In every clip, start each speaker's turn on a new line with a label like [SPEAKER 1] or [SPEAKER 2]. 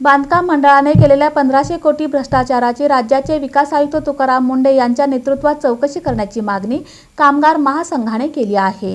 [SPEAKER 1] बांधकाम मंडळाने केलेल्या पंधराशे कोटी भ्रष्टाचाराची राज्याचे विकास आयुक्त तुकाराम मुंडे यांच्या नेतृत्वात चौकशी करण्याची मागणी कामगार महासंघाने केली आहे.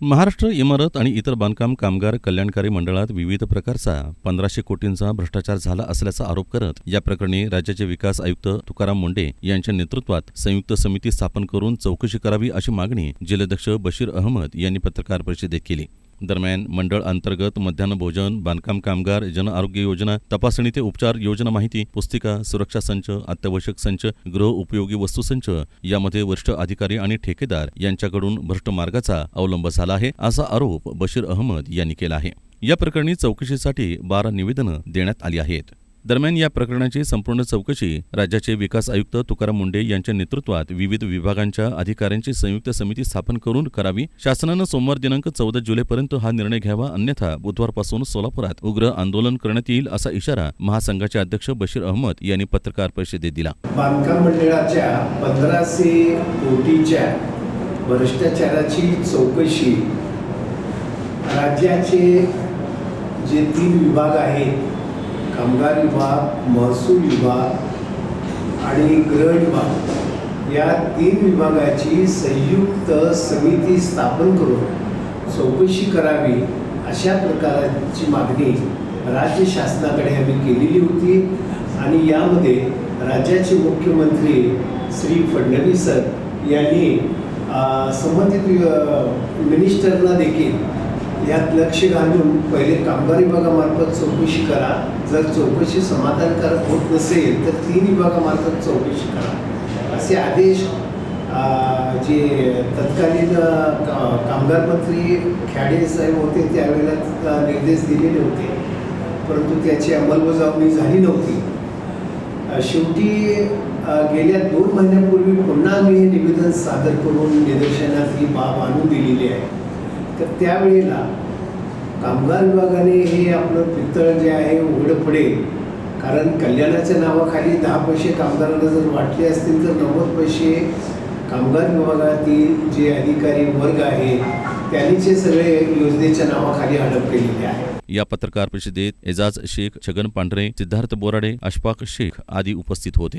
[SPEAKER 2] महाराष्ट्र इमारत आणि इतर बांधकाम कामगार कल्याणकारी मंडळात विविध प्रकारचा पंधराशे कोटींचा भ्रष्टाचार झाला असल्याचा आरोप करत या प्रकरणी राज्याचे विकास आयुक्त तुकाराम मुंडे यांच्या नेतृत्वात संयुक्त समिती स्थापन करून चौकशी करावी अशी मागणी जिल्हाध्यक्ष बशीर अहमद यांनी पत्रकार परिषदेत केली. दरम्यान मंडळ अंतर्गत मध्यान्ह भोजन बांधकाम कामगार जनआरोग्य योजना तपासणी ते उपचार योजना माहिती पुस्तिका सुरक्षा संच अत्यावश्यक संच गृह उपयोगी वस्तू संच यामध्ये वरिष्ठ अधिकारी आणि ठेकेदार यांच्याकडून भ्रष्ट मार्गाचा अवलंब झाला आहे असा आरोप बशीर अहमद यांनी केला आहे. या प्रकरणी चौकशीसाठी बारा निवेदनं देण्यात आली आहेत. दरम्यान या प्रकरणाची संपूर्ण चौकशी राज्याचे विकास आयुक्त तुकाराम मुंडे यांच्या नेतृत्वात विविध विभागांच्या अधिकाऱ्यांची संयुक्त समिती स्थापन करून करावी. शासनानं सोमवार दिनांक चौदा जुलैपर्यंत हा निर्णय घ्यावा अन्यथा बुधवारपासून सोलापुरात उग्र आंदोलन करण्यात येईल असा इशारा महासंघाचे अध्यक्ष बशीर अहमद यांनी पत्रकार परिषदेत दिला.
[SPEAKER 3] बांधकाम मंडळाच्या पंधराशे कोटीच्या भ्रष्टाचाराची चौकशी राज्याचे जे तीन विभाग आहेत कामगार विभाग महसूल विभाग आणि गृह विभाग या तीन विभागाची संयुक्त समिती स्थापन करून चौकशी करावी अशा प्रकारची मागणी राज्य शासनाकडे आम्ही केलेली होती. आणि यामध्ये राज्याचे मुख्यमंत्री श्री फडणवीस यांनी संबंधित मिनिस्टरना देखील यात लक्ष घालून पहिले कामगार विभागामार्फत चौकशी करा. जर चौकशी समाधानकारक होत नसेल तर तीन विभागामार्फत चौकशी करा. असे आदेश जे तत्कालीन कामगार मंत्री खेडे साहेब होते त्यावेळेला निर्देश दिलेले होते. परंतु त्याची अंमलबजावणी झाली नव्हती. शेवटी गेल्या दोन महिन्यापूर्वी पुन्हा आम्ही हे निवेदन सादर करून निदर्शनात ही बाब आणून दिलेली आहे. तर त्यावेळेला कामगार विभागाने हे आपलं पितळ जे आहे उघडं पडेल. कारण कल्याणाच्या नावाखाली दहा पैसे कामगारांना जर वाटले असतील तर नव्वद पैसे कामगार विभागातील जे अधिकारी वर्ग आहे त्यांनीचे सगळे योजनेच्या नावाखाली हडप केलेले आहे.
[SPEAKER 2] या पत्रकार परिषदेत एजाज शेख छगन पांढरे सिद्धार्थ बोराडे अशफाक शेख आदी उपस्थित होते.